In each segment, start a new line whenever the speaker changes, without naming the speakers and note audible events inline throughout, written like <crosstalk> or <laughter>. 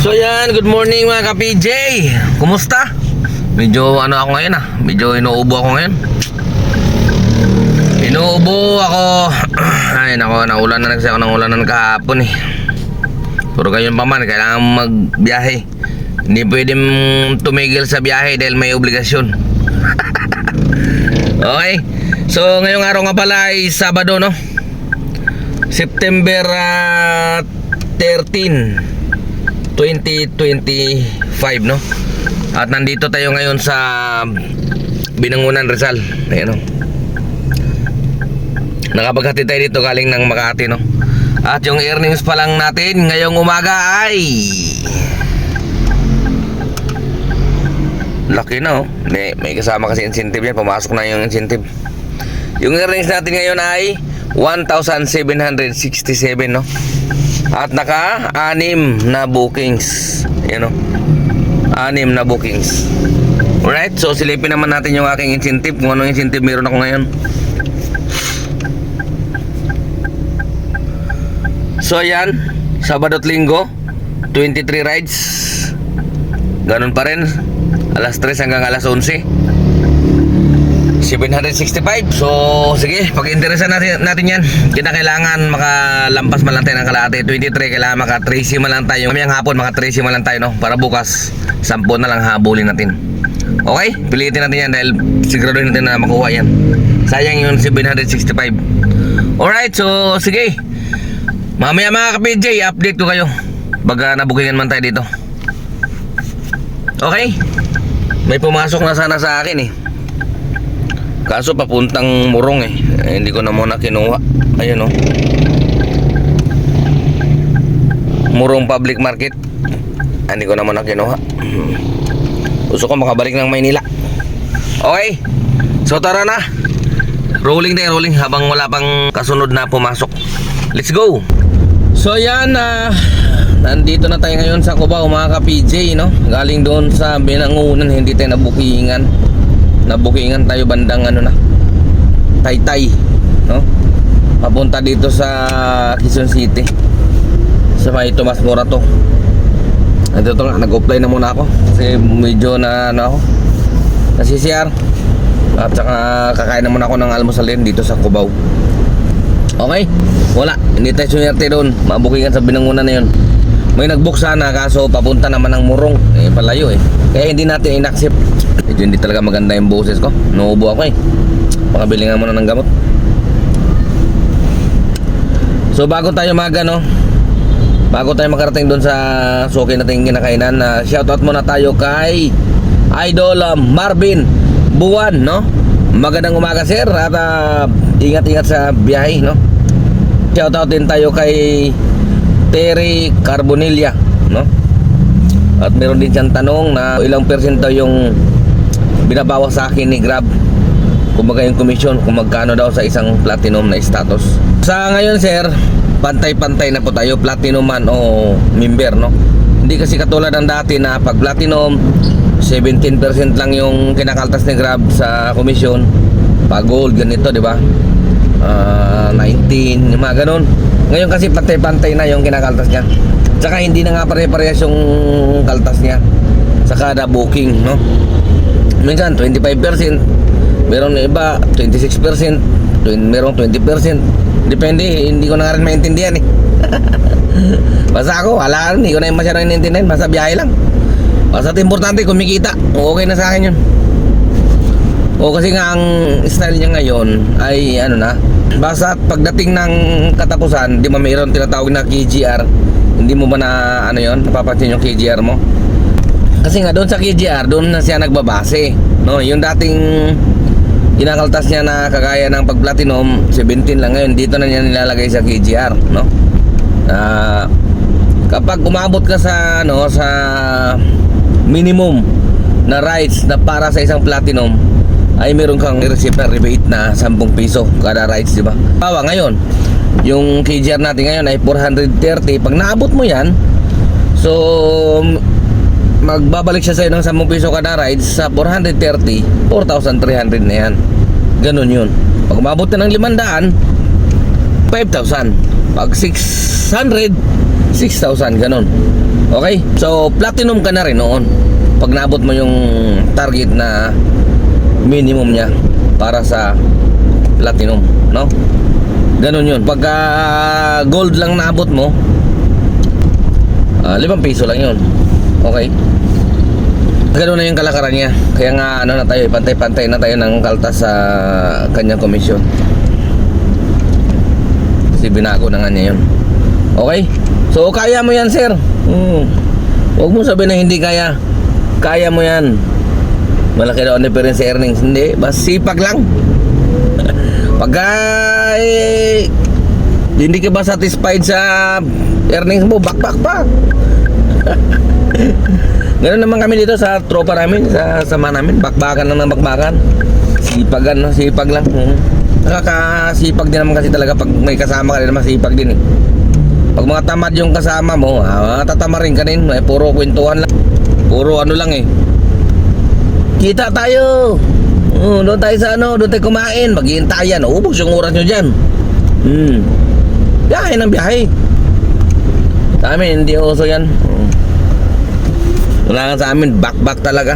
So yan, good morning mga ka-PJ Kumusta? Medyo ano ako ngayon ah. Medyo inuubo ako ngayon. Inuubo ako. <clears throat> Ay nako, naulan na. Kasi ako ng ulanan kahapon eh. Pero gayon pa man, kailangan magbiyahe. Hindi pwedeng tumigil sa biyahe dahil may obligasyon. <laughs> Okay. So ngayong araw nga pala ay Sabado no? September ah, 13 2025 no? At nandito tayo ngayon sa Binangunan Rizal. Ayan no? Nakapaghatid tayo dito galing ng Makati no? At yung earnings pa lang natin ngayong umaga ay laki no may, may kasama kasi incentive yan. Pumasok na yung incentive. Yung earnings natin ngayon ay 1,767 no at naka-anim na bookings. Yan o. Anim na bookings. Alright, so silipin naman natin yung aking incentive. Kung anong incentive meron ako ngayon. So ayan, Sabado at Linggo, 23 rides. Ganun pa rin. Alas 3 hanggang alas 11. 765 So sige Pag-interesan natin, natin yan. Kita kailangan makalampas man lang tayo ng kalahati. 23 Kailangan maka 30 man lang tayo Mamayang hapon maka 30 man lang tayo no? Para bukas 10 na lang habulin natin. Okay? Pilitin natin yan Dahil siguraduhin natin na makuha yan. Sayang yung 765 Alright so sige. Mamaya mga ka-PJ Update ko kayo. Baga nabukingan man tayo dito. Okay? May pumasok na sana sa akin eh Kaso papuntang Murong eh. eh hindi ko na muna kinuha. Ayun oh. Murong Public Market. Ah, hindi ko na muna kinuha. Gusto ko makabalik ng Maynila. Okay. So tara na. Rolling tayo, rolling habang wala pang kasunod na pumasok. Let's go. So yan na nandito na tayo ngayon sa Cubao mga ka-PJ no. Galing doon sa Binangunan hindi tayo nabukingan nabukingan tayo bandang ano na Taytay no? Papunta dito sa Quezon City. Sa may Tomas Morato. Ito to nga nag-apply na muna ako. Kasi medyo na ano ako nasisiyar. At saka kakain na muna ako ng almusal din dito sa Cubao. Okay wala. Hindi tayo sunyerte doon. Mabukingan sa binangunan na yun may nagbook sana kaso papunta naman ng Murong. Eh palayo eh. Kaya hindi natin inaccept. Medyo hindi talaga maganda yung boses ko. Nauubo ako eh. Pakabili nga muna ng gamot. So bago tayo mag ano bago tayo makarating doon sa suki nating kinakainan na shoutout muna tayo kay Idol uh, Marvin Buwan no? Magandang umaga sir at uh, ingat-ingat sa biyahe no? Shoutout din tayo kay Terry Carbonilla no? At meron din siyang tanong na ilang percento yung binabawas sa akin ni Grab. Kumbaga yung commission kung magkano daw sa isang platinum na status. Sa ngayon sir pantay-pantay na po tayo platinum man o member no? Hindi kasi katulad ng dati na pag platinum 17% lang yung kinakaltas ni Grab sa commission. Pag gold ganito di ba? Ah, 19 yung mga ganun ngayon kasi pantay-pantay na yung kinakaltas niya Tsaka hindi na nga pare-parehas yung kaltas niya sa kada booking, no? Minsan 25%, meron na iba 26%, twen- meron 20%. Depende, hindi ko na nga rin maintindihan eh. <laughs> Basta ako, wala rin, hindi ko na yung masyadong naiintindihan, basta biyahe lang. Basta importante, kumikita, okay na sa akin yun. O kasi nga ang style niya ngayon ay ano na, basta pagdating ng katapusan, di ba mayroon tinatawag na KGR, hindi mo ba na ano yon napapansin yung KGR mo? Kasi nga doon sa KGR, doon na siya nagbabase. No, yung dating kinakaltas niya na kagaya ng pag platinum 17 lang ngayon dito na niya nilalagay sa KGR no Ah, kapag umabot ka sa ano sa minimum na rides na para sa isang platinum ay meron kang receipt na rebate na 10 piso kada rides di ba? Bawa ngayon yung KGR natin ngayon ay 430 pag naabot mo yan so magbabalik siya sa'yo ng 10 piso kada rides sa 430 4,300 na yan. Ganun yun. Pag umabot na ng 500 5,000 pag 600 6,000 ganun. Okay? So, platinum ka na rin noon. Pag naabot mo yung target na minimum niya para sa platinum, no? Ganun yun. Pagka gold lang naabot mo, ah, limang piso lang yun. Okay? Ganun na yung kalakaran niya. Kaya nga, ano na tayo, pantay-pantay na tayo ng kaltas sa kanyang komisyon. Kasi binago na nga niya yun. Okay? So, kaya mo yan, sir. Hmm. Huwag mo sabihin na hindi kaya. Kaya mo yan. Malaki daw ang difference sa earnings. Hindi. Basta sipag lang. <laughs> Pagka eh, hindi ka ba satisfied sa earnings mo, bakbak pa. <laughs> Ganun naman kami dito sa tropa namin, sa sama namin, bakbakan lang ng bakbakan. Sipagan, no? sipag lang. Hmm. Nakakasipag din naman kasi talaga pag may kasama ka rin naman sipag din eh. Pag mga tamad yung kasama mo, ah, tatama rin ka din. Eh, puro kwentuhan lang. Puro ano lang eh. Kita tayo. Oh, doon tayo sa ano, doon tayo kumain. Maghihintayan. Ubus yung oras nyo dyan. Hmm. Biyahe ng biyahe. Sa amin, hindi uso yan. Hmm. Wala nga sa amin, back-back talaga.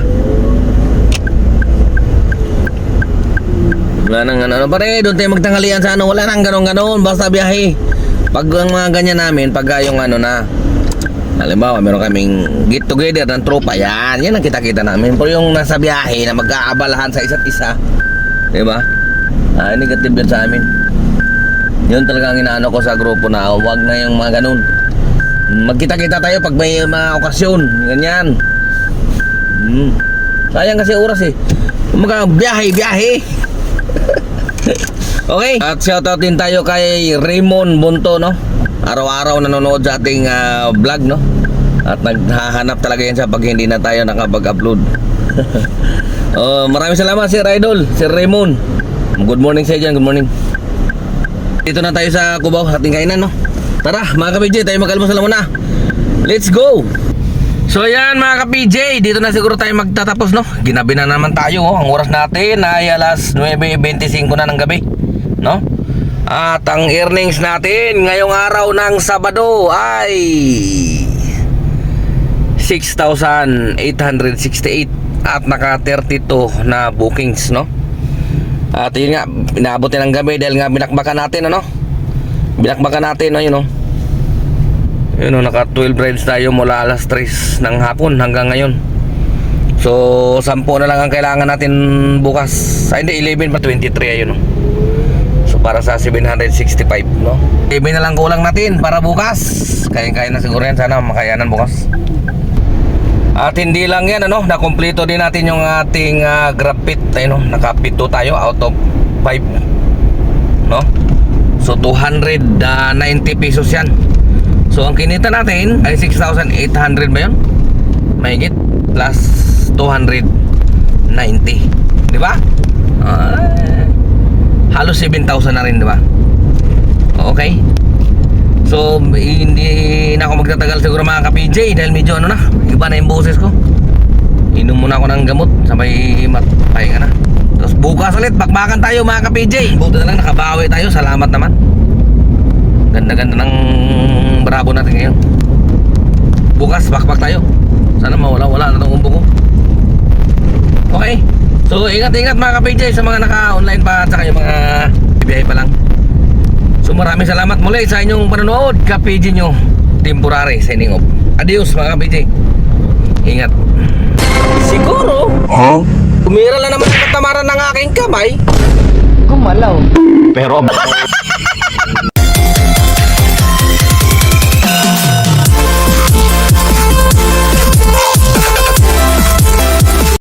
Wala nang ano, ano pare, doon tayo magtanghalian sa ano, wala nang ganon-ganon, basta biyahe. Pag ang mga ganyan namin, pag yung ano na, halimbawa, meron kaming get together ng tropa, yan, yan ang kita-kita namin. Pero yung nasa biyahe na mag-aabalahan sa isa't isa, di ba? Ah, negative yan sa amin. Yun talaga ang inaano ko sa grupo na, wag na yung mga ganun. Magkita-kita tayo pag may mga okasyon, ganyan. Hmm. Sayang kasi oras eh. Kumaga, biyahe, biyahe. <laughs> okay. At shoutout din tayo kay Raymond Bunto, no? Araw-araw nanonood sa ating ah, vlog, no? At naghahanap talaga yan sa pag hindi na tayo nakapag-upload. <laughs> oh, maraming salamat, Sir Idol, Sir Raymond. Good morning sa dyan, good morning. Dito na tayo sa Cubao, ating kainan, no? Tara, mga ka-PJ, tayo mag-almusal muna. Let's go! So ayan mga ka-PJ, dito na siguro tayo magtatapos no. Ginabi na naman tayo oh. Ang oras natin ay alas 9.25 na ng gabi. No? At ang earnings natin ngayong araw ng Sabado ay 6,868 at naka 32 na bookings no. At yun nga, inaabot na ng gabi dahil nga binakbakan natin ano. Binakbakan natin no, yun no. Yun o, naka 12 rides tayo mula alas 3 ng hapon hanggang ngayon. So, 10 na lang ang kailangan natin bukas. Ay, hindi, 11 pa, 23 ayun o. Para sa 765, no? 11 na lang kulang natin para bukas. Kaya-kaya na siguro yan. Sana makayanan bukas. At hindi lang yan, ano, nakompleto din natin yung ating uh, grab pit. No? nakapito tayo out of 5. No? So, 290 pesos yan. So ang kinita natin ay 6,800 ba yun? Mahigit plus 290. Di ba? Ah, halos 7,000 na rin, di ba? Okay. So hindi na ako magtatagal siguro mga ka-PJ dahil medyo ano na, iba na yung boses ko. Inom muna ako ng gamot sabay matpahinga na. Tapos bukas ulit, bakbakan tayo mga ka-PJ. Buti na lang nakabawi tayo, salamat naman. Ganda-ganda ng bravo natin ngayon. Bukas, bakbak tayo. Sana mawala-wala na itong. So, ingat-ingat mga ka-PJ sa mga naka-online pa at saka yung mga bibiyahe pa lang. So, maraming salamat muli sa inyong panonood. Ka-PJ nyo, temporary signing off. Adios mga ka-PJ. Ingat. Siguro,
Huh?
umira lang naman ang katamaran ng aking kamay.
Gumalaw.
Pero <laughs>